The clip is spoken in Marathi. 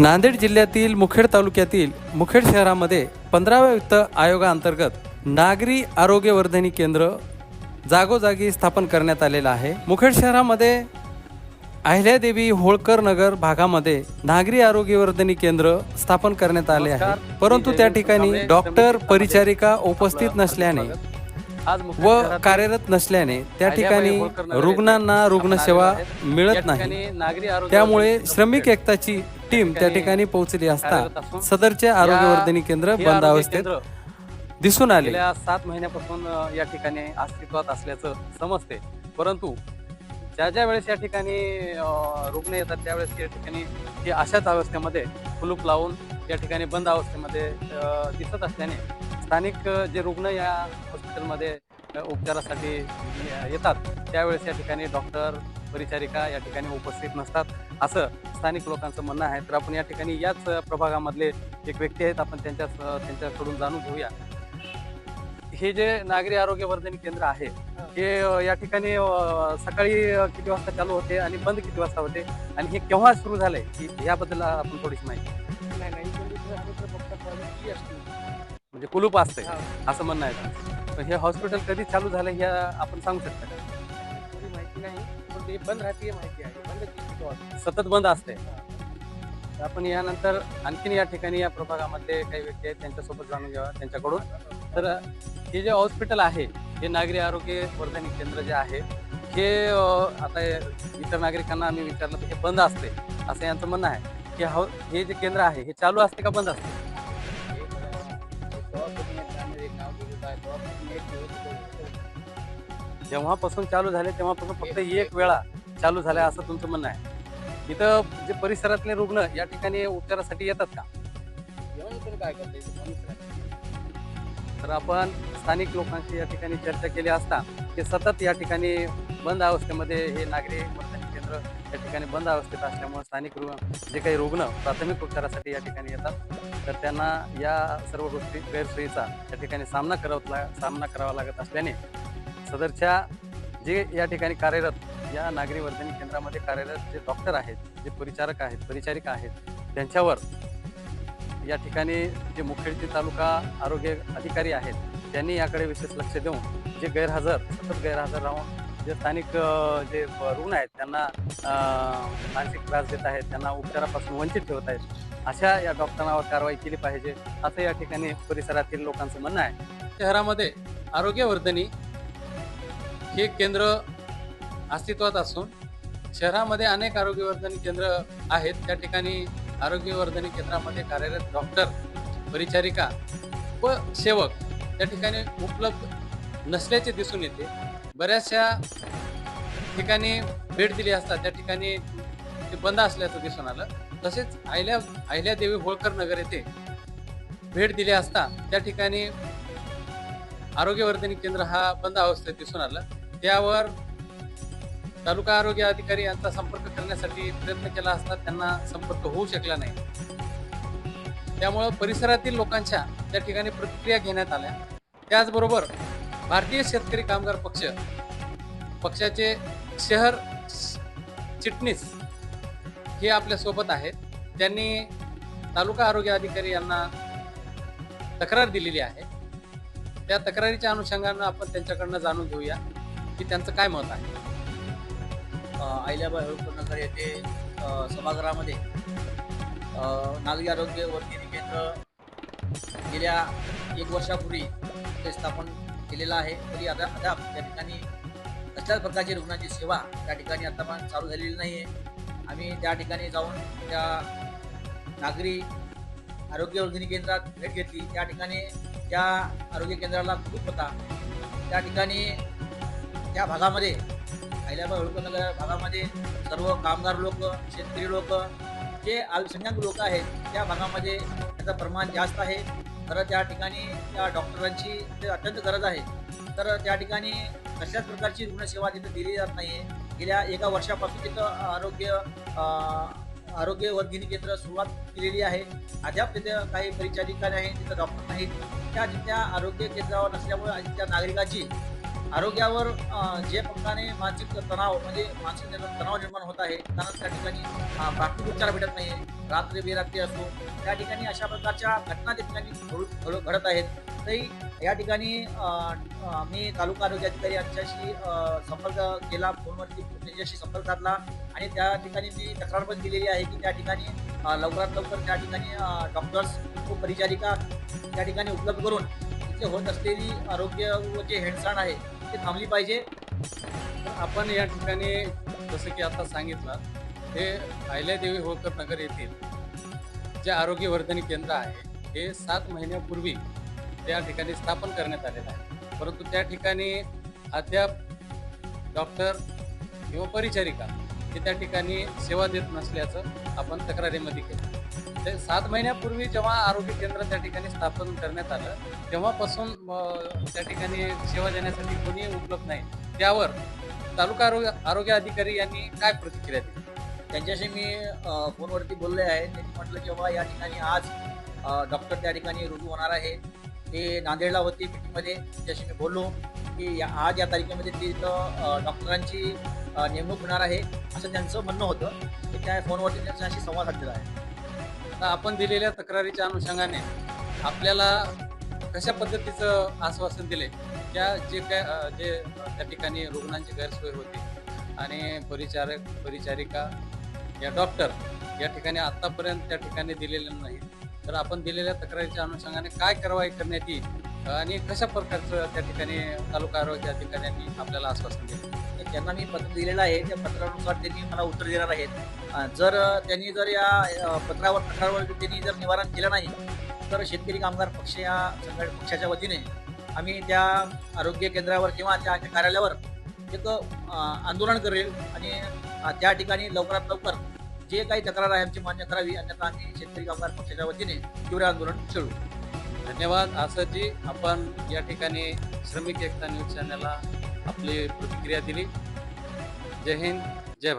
नांदेड जिल्ह्यातील मुखेड तालुक्यातील मुखेड शहरामध्ये पंधराव्या वित्त आयोगाअंतर्गत नागरी आरोग्यवर्धनी केंद्र जागोजागी स्थापन करण्यात आलेलं आहे. मुखेड शहरामध्ये अहिल्यादेवी होळकर नगर भागामध्ये नागरी आरोग्यवर्धनी केंद्र स्थापन करण्यात आले आहे. परंतु त्या ठिकाणी डॉक्टर परिचारिका उपस्थित नसल्याने व कार्यरत नसल्याने त्या ठिकाणी रुग्णांना रुग्णसेवा मिळत नाही. त्यामुळे श्रमिक एकताची टीम त्या ठिकाणी पोहोचली असता. सदरचे आरोग्यवर्धनी केंद्र बंद अवस्थेत दिसून आले. सात महिन्यापासून या ठिकाणी अस्तित्वात असल्याचं समजते. परंतु ज्या ज्या वेळेस या ठिकाणी रुग्ण येतात त्यावेळेस या ठिकाणी हे अशाच अवस्थेमध्ये कुलूप लावून या ठिकाणी बंद अवस्थेमध्ये दिसत असल्याने स्थानिक जे रुग्ण या हॉस्पिटलमध्ये उपचारासाठी येतात त्यावेळेस या ठिकाणी डॉक्टर परिचारिका या ठिकाणी उपस्थित नसतात असं स्थानिक लोकांचं म्हणणं आहे. तर आपण या ठिकाणी याच प्रभागामधले एक व्यक्ती आहेत आपण त्यांच्या त्यांच्याकडून जाणून घेऊया. हे जे नागरी आरोग्य वर्धन केंद्र आहे हे या ठिकाणी सकाळी किती वाजता चालू होते आणि बंद किती वाजता होते? आणि हे केव्हा सुरू झालंय? की याबद्दल आपण थोडीशी माहिती. तर म्हणजे कुलूप असते हा. असं म्हणणं आहे. पण हे हॉस्पिटल कधी चालू झालं हे आपण सांगू शकता का? माहिती नाही पण ते बंद राहते माहिती आहे. बंद किती वाजता. सतत बंद असते तर आपण यानंतर आणखीन या ठिकाणी या प्रभागामधले काही व्यक्ती आहेत त्यांच्यासोबत जाणून घ्यावा त्यांच्याकडून. तर हे जे हॉस्पिटल आहे हे नागरी आरोग्य वर्धनी केंद्र जे आहे हे आता इतर नागरिकांना आम्ही विचारलं तर हे बंद असते असं यांचं म्हणणं आहे. की हा हे जे केंद्र आहे हे चालू असते का बंद असते जेव्हापासून चालू झाले तेव्हापासून फक्त एक वेळा चालू झाल्या असं तुमचं म्हणणं आहे. इथं जे परिसरातले रुग्ण या ठिकाणी उपचारासाठी येतात का? तर करता आपण स्थानिक लोकांशी या ठिकाणी चर्चा केली असता ते सतत या ठिकाणी बंद अवस्थेमध्ये हे नागरी मतदान केंद्र या ठिकाणी बंद अवस्थेत असल्यामुळे स्थानिक रुग्ण जे काही रुग्ण प्राथमिक उपचारासाठी या ठिकाणी येतात तर त्यांना या सर्व गोष्टी गैरसोयीचा या ठिकाणी सामना करावा ला सामना करावा लागत असल्याने सदरच्या जे या ठिकाणी कार्यरत या नागरी वर्धनी केंद्रामध्ये कार्यरत जे डॉक्टर आहेत जे परिचारक आहेत परिचारिका आहेत त्यांच्यावर या ठिकाणी जे मुखेडचे तालुका आरोग्य अधिकारी आहेत त्यांनी याकडे विशेष लक्ष देऊन जे गैरहजर सतत गैरहजर राहून जे स्थानिक जे रुग्ण आहेत त्यांना मानसिक त्रास देत आहेत त्यांना उपचारापासून वंचित ठेवत आहेत अशा या डॉक्टरांवर कारवाई केली पाहिजे असं या ठिकाणी परिसरातील लोकांचं म्हणणं आहे. शहरामध्ये आरोग्यवर्धनी हे केंद्र अस्तित्वात असून शहरामध्ये अनेक आरोग्यवर्धन केंद्र आहेत. त्या ठिकाणी आरोग्यवर्धनी केंद्रामध्ये कार्यरत डॉक्टर परिचारिका व सेवक त्या ठिकाणी उपलब्ध नसल्याचे दिसून येते. बऱ्याचशा ठिकाणी भेट दिली असता त्या ठिकाणी ते बंद असल्याचं दिसून आलं. तसेच अहिल्या देवी होळकर नगर येथे भेट दिली असता त्या ठिकाणी आरोग्यवर्धनी केंद्र हा बंद अवस्थेत दिसून आलं. त्यावर तालुका आरोग्य अधिकारी यांचा संपर्क करण्यासाठी प्रयत्न केला असता त्यांना संपर्क होऊ शकला नाही. त्यामुळं परिसरातील लोकांच्या त्या ठिकाणी प्रतिक्रिया घेण्यात आल्या. त्याचबरोबर भारतीय शेतकरी कामगार पक्ष पक्षाचे शहर चिटणीस हे आपल्यासोबत आहेत. त्यांनी तालुका आरोग्य अधिकारी यांना तक्रार दिलेली आहे. त्या तक्रारीच्या अनुषंगानं आपण त्यांच्याकडनं जाणून घेऊया. की त्यांचं काय मत आहे? अ, अहिल्याबाई होळकर येथे सभागृहामध्ये. नागरी आरोग्य वर्धिनी केंद्र गेल्या एक वर्षापूर्वी ते स्थापन केलेलं आहे. तरी आता अद्याप त्या ठिकाणी कसल्याच प्रकारची रुग्णांची सेवा त्या ठिकाणी आता पण चालू झालेली नाही आहे आम्ही त्या ठिकाणी जाऊन त्या नागरी आरोग्य वर्धिनी केंद्रात भेट घेतली. त्या ठिकाणी त्या आरोग्य केंद्राला खूप होता. त्या ठिकाणी त्या भागामध्ये अहिल्याबाई होळकर भागामध्ये सर्व कामगार लोक शेतकरी लोक जे अल्पसंख्याक लोक आहेत त्या भागामध्ये त्याचं प्रमाण जास्त आहे. तर त्या ठिकाणी त्या डॉक्टरांची ते अत्यंत गरज आहे. तर त्या ठिकाणी कशाच प्रकारची रुग्णसेवा तिथं दिली जात नाही आहे गेल्या एका वर्षापासून तिथं आरोग्य आरोग्य वर्धिनी केंद्र सुरुवात केलेली आहे. अद्याप तिथं काही परिचारिकाने आहेत तिथं डॉक्टर नाहीत. त्या तिथल्या आरोग्य केंद्रावर नसल्यामुळे त्या नागरिकाची आरोग्यावर जे प्रकारे मानसिक तणाव म्हणजे मानसिक तणाव निर्माण होत आहे त्यांना त्या ठिकाणी प्राथमिक उपचार भेटत नाही रात्री बेरात्री असो त्या ठिकाणी अशा प्रकारच्या घटना त्या ठिकाणी घडत आहेत. तरी या ठिकाणी मी तालुका आरोग्य अधिकारी यांच्याशी संपर्क केला फोनवरती त्यांच्याशी संपर्क साधला आणि त्या ठिकाणी मी तक्रार पण दिलेली आहे की त्या ठिकाणी लवकरात लवकर त्या ठिकाणी डॉक्टर्स व परिचारिका त्या ठिकाणी उपलब्ध करून इथे होत असलेली आरोग्य जे हेडसाण आहे ती थांबली पाहिजे. आपण या ठिकाणी जसं की आता सांगितलं हे अहिल्यादेवी होळकर नगर येथील जे आरोग्यवर्धनी केंद्र आहे हे सात महिन्यापूर्वी त्या ठिकाणी स्थापन करण्यात आलेलं आहे. परंतु त्या ठिकाणी अद्याप डॉक्टर किंवा परिचारिका हे त्या ठिकाणी सेवा देत नसल्याचं आपण तक्रारीमध्ये केलं. ते सात महिन्यापूर्वी जेव्हा आरोग्य केंद्र त्या ठिकाणी स्थापन करण्यात आलं तेव्हापासून त्या ठिकाणी सेवा देण्यासाठी कोणी उपलब्ध नाही. त्यावर तालुका आरोग्य आरोग्य अधिकारी यांनी काय प्रतिक्रिया दिली? त्यांच्याशी मी फोनवरती बोलले आहे. त्यांनी म्हटलं जेव्हा या ठिकाणी आज डॉक्टर त्या ठिकाणी रुजू होणार आहे ते नांदेडला होती मीटिंगमध्ये त्याच्याशी मी बोललो की या आज या तारखेमध्ये तिथं डॉक्टरांची नेमणूक होणार आहे असं त्यांचं म्हणणं होतं. की त्या फोनवरती त्यांच्याशी संवाद साधलेला आहे. आता आपण दिलेल्या तक्रारीच्या अनुषंगाने आपल्याला कशा पद्धतीचं आश्वासन दिले? त्या जे काय जे त्या ठिकाणी रुग्णांची गैरसोय होती आणि परिचारक परिचारिका या डॉक्टर या ठिकाणी आत्तापर्यंत त्या ठिकाणी दिलेलं नाही. तर आपण दिलेल्या तक्रारीच्या अनुषंगाने काय कारवाई करण्यात येईल आणि कशा प्रकारचं त्या ठिकाणी तालुका आरोग्य अधिकाऱ्यांनी आपल्याला आश्वासन दिलं? म्हणजे त्यांना मी पत्र दिलेलं आहे त्या पत्रानुसार त्यांनी मला उत्तर देणार आहेत. जर त्यांनी जर या पत्रावर तक्रारवर त्यांनी जर निवारण केलं नाही तर शेतकरी कामगार पक्ष या संघट पक्षाच्या वतीने आम्ही त्या आरोग्य केंद्रावर किंवा त्या कार्यालयावर एक आंदोलन करेल आणि त्या ठिकाणी लवकरात लवकर जे काही तक्रार आहे आमची मान्य करावी अन्यथा आम्ही शेतकरी कामगार पक्षाच्या वतीने तीव्र आंदोलन छेडू धन्यवाद. असं आपण या ठिकाणी श्रमिक एकता न्यूज चॅनलला आपली प्रतिक्रिया दिली. जय हिंद जय भारत.